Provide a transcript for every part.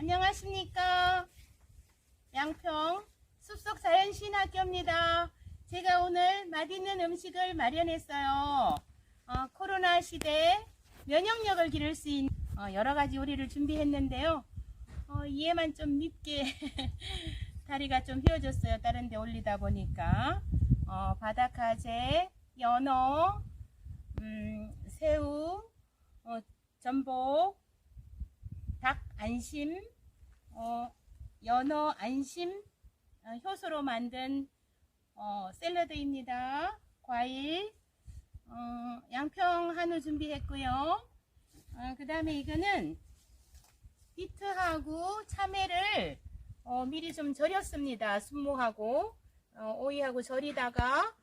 안녕하십니까. 양평 숲속 자연신학교입니다. 제가 오늘 맛있는 음식을 마련했어요. 어, 코로나 시대에 면역력을 기를 수 있는 어, 여러 가지 요리를 준비했는데요. 어, 이에만 좀 밉게 다리가 좀 휘어졌어요. 다른 데 올리다 보니까. 어, 바닥화재, 연어, 음, 새우, 어, 전복, 닭 안심, 어, 연어 안심, 어, 효소로 만든 어, 샐러드입니다. 과일, 어, 양평 한우 준비했고요. 그 다음에 이거는 비트하고 참외를 어, 미리 좀 절였습니다. 순무하고 어, 오이하고 절이다가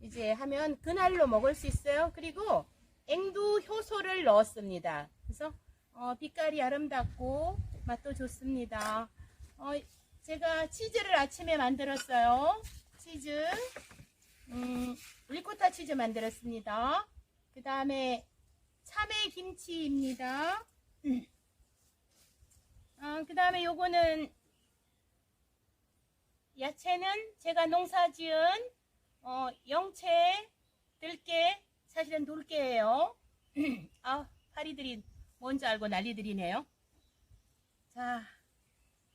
이제 하면 그날로 먹을 수 있어요. 그리고 앵두 효소를 넣었습니다. 그래서 어, 빛깔이 아름답고 맛도 좋습니다. 어, 제가 치즈를 아침에 만들었어요. 치즈, 음, 리코타 치즈 만들었습니다. 그 다음에 참외 김치입니다. 어, 그 다음에 요거는 야채는 제가 농사지은 어, 영채, 들깨, 사실은 돌깨예요. 아, 파리들이 뭔지 알고 난리들이네요. 자,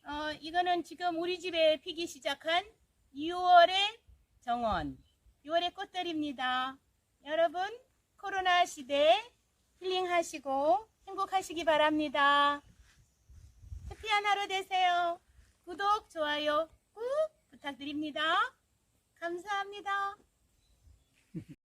어, 이거는 지금 우리 집에 피기 시작한 6월의 정원, 6월의 꽃들입니다. 여러분, 코로나 시대 힐링하시고 행복하시기 바랍니다. 해피한 하루 되세요. 구독, 좋아요 꾹 부탁드립니다. 감사합니다.